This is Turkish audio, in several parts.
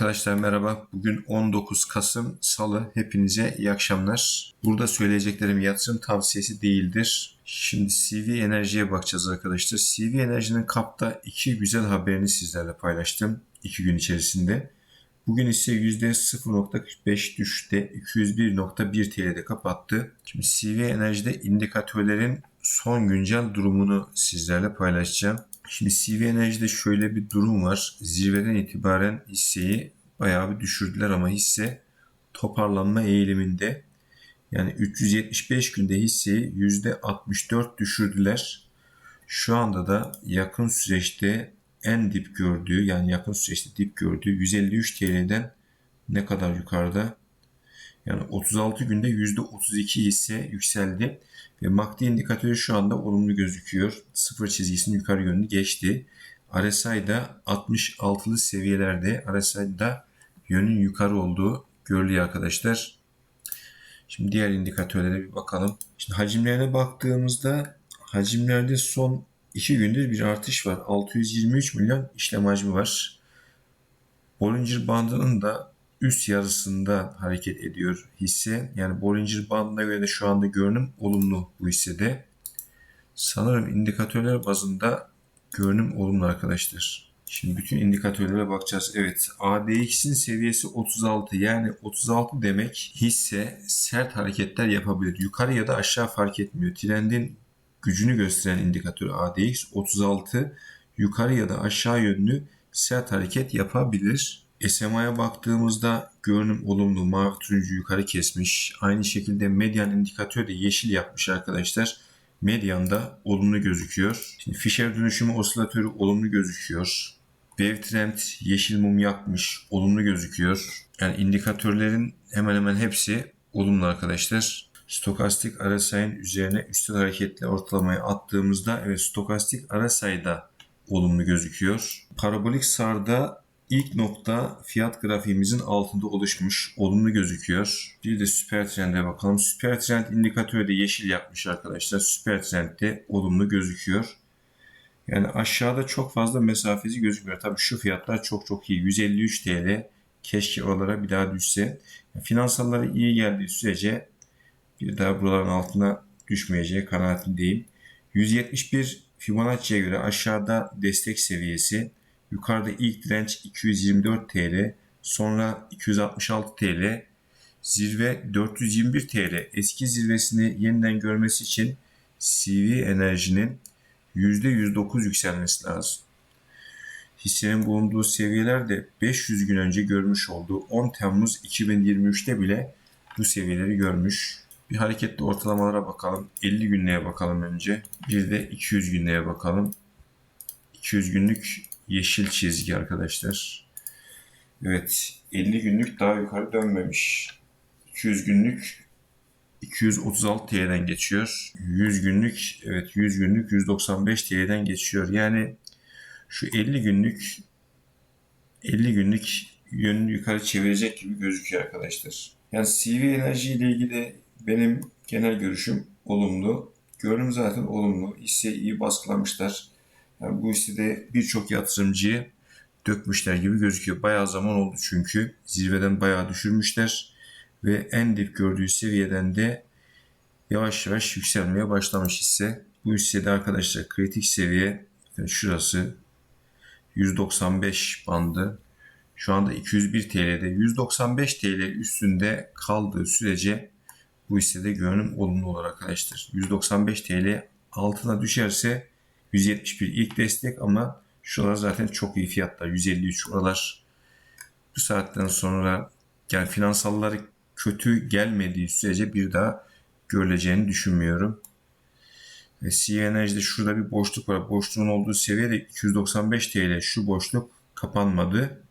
Arkadaşlar merhaba. Bugün 19 Kasım Salı. Hepinize iyi akşamlar. Burada söyleyeceklerim yatırım tavsiyesi değildir. Şimdi CV Enerji'ye bakacağız arkadaşlar. CV Enerji'nin kapta iki güzel haberini sizlerle paylaştım. iki gün içerisinde. Bugün ise %0.45 düşüşte 201.1 TL'de kapattı. Şimdi CV Enerji'de indikatörlerin son güncel durumunu sizlerle paylaşacağım. Şimdi CV Enerji'de şöyle bir durum var. Zirveden itibaren hisseyi bayağı bir düşürdüler ama hisse toparlanma eğiliminde. Yani 375 günde hisseyi %64 düşürdüler. Şu anda da yakın süreçte en dip gördüğü yani yakın süreçte dip gördüğü 153 TL'den ne kadar yukarıda? Yani 36 günde %32 hisse yükseldi ve MACD indikatörü şu anda olumlu gözüküyor. Sıfır çizgisinin yukarı yönünü geçti. RSI'da 66'lı seviyelerde RSI'da yönün yukarı olduğu görülüyor arkadaşlar. Şimdi diğer indikatörlere bir bakalım. Şimdi hacimlerine baktığımızda hacimlerde son 2 gündür bir artış var. 623 milyon işlem hacmi var. Bollinger bandının da üst yarısında hareket ediyor hisse. Yani Bollinger bandına göre de şu anda görünüm olumlu bu hissede. Sanırım indikatörler bazında görünüm olumlu arkadaşlar. Şimdi bütün indikatörlere bakacağız. Evet ADX'in seviyesi 36 yani 36 demek hisse sert hareketler yapabilir. Yukarı ya da aşağı fark etmiyor. Trendin gücünü gösteren indikatör ADX 36 yukarı ya da aşağı yönlü sert hareket yapabilir. SMA'ya baktığımızda görünüm olumlu mavi turuncu yukarı kesmiş. Aynı şekilde medyan indikatör de yeşil yapmış arkadaşlar. Medyanda olumlu gözüküyor. Şimdi Fisher dönüşümü osilatörü olumlu gözüküyor. Wave yeşil mum yakmış. Olumlu gözüküyor. Yani indikatörlerin hemen hemen hepsi olumlu arkadaşlar. Stokastik RSI'nin üzerine üstel hareketle ortalamayı attığımızda evet stokastik RSI'da olumlu gözüküyor. Parabolik sarda ilk nokta fiyat grafiğimizin altında oluşmuş. Olumlu gözüküyor. Bir de süper trende bakalım. Süper trend indikatörü de yeşil yapmış arkadaşlar. Süper trend de olumlu gözüküyor. Yani aşağıda çok fazla mesafesi gözükmüyor. Tabii şu fiyatlar çok çok iyi. 153 TL. Keşke oralara bir daha düşse. Finansalları iyi geldiği sürece bir daha buraların altına düşmeyeceği kanaatindeyim. 171 Fibonacci'ye göre aşağıda destek seviyesi, yukarıda ilk direnç 224 TL, sonra 266 TL, zirve 421 TL. Eski zirvesini yeniden görmesi için CV enerjinin %109 yükselmesi lazım. Hissenin bulunduğu seviyeler de 500 gün önce görmüş olduğu 10 Temmuz 2023'te bile bu seviyeleri görmüş. Bir hareketli ortalamalara bakalım. 50 günlüğe bakalım önce. Bir de 200 günlüğe bakalım. 200 günlük yeşil çizgi arkadaşlar. Evet 50 günlük daha yukarı dönmemiş. 200 günlük 236 TL'den geçiyor. 100 günlük evet 100 günlük 195 TL'den geçiyor. Yani şu 50 günlük 50 günlük yönünü yukarı çevirecek gibi gözüküyor arkadaşlar. Yani CV enerji ile ilgili benim genel görüşüm olumlu. Görünüm zaten olumlu. Hisse iyi baskılamışlar. Yani bu hissede birçok yatırımcıyı dökmüşler gibi gözüküyor. Bayağı zaman oldu çünkü. Zirveden bayağı düşürmüşler. Ve en dip gördüğü seviyeden de yavaş yavaş yükselmeye başlamış hisse. Bu hissede arkadaşlar kritik seviye şurası 195 bandı. Şu anda 201 TL'de 195 TL üstünde kaldığı sürece bu hissede görünüm olumlu olur arkadaşlar. 195 TL altına düşerse 171 ilk destek ama şuralar zaten çok iyi fiyatlar. 153 oralar bu saatten sonra yani finansalları kötü gelmediği sürece bir daha görüleceğini düşünmüyorum. Ve CNH'de şurada bir boşluk var. Boşluğun olduğu seviye de 295 TL. Şu boşluk kapanmadı.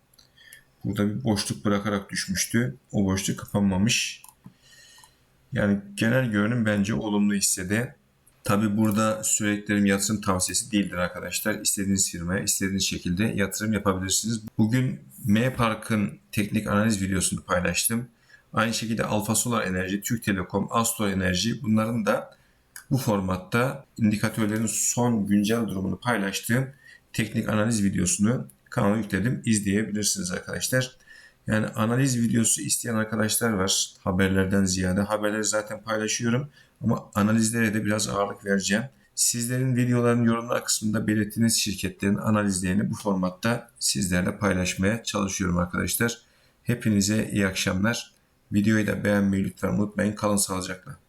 Burada bir boşluk bırakarak düşmüştü. O boşluk kapanmamış. Yani genel görünüm bence olumlu hissede. Tabi burada süreklerim yatırım tavsiyesi değildir arkadaşlar. İstediğiniz firmaya istediğiniz şekilde yatırım yapabilirsiniz. Bugün M Park'ın teknik analiz videosunu paylaştım. Aynı şekilde Alfa Solar Enerji, Türk Telekom, Astro Enerji bunların da bu formatta indikatörlerin son güncel durumunu paylaştığım teknik analiz videosunu kanala yükledim. izleyebilirsiniz arkadaşlar. Yani analiz videosu isteyen arkadaşlar var. Haberlerden ziyade. Haberleri zaten paylaşıyorum. Ama analizlere de biraz ağırlık vereceğim. Sizlerin videoların yorumlar kısmında belirttiğiniz şirketlerin analizlerini bu formatta sizlerle paylaşmaya çalışıyorum arkadaşlar. Hepinize iyi akşamlar. Videoyu da beğenmeyi lütfen unutmayın. Kalın sağlıcakla.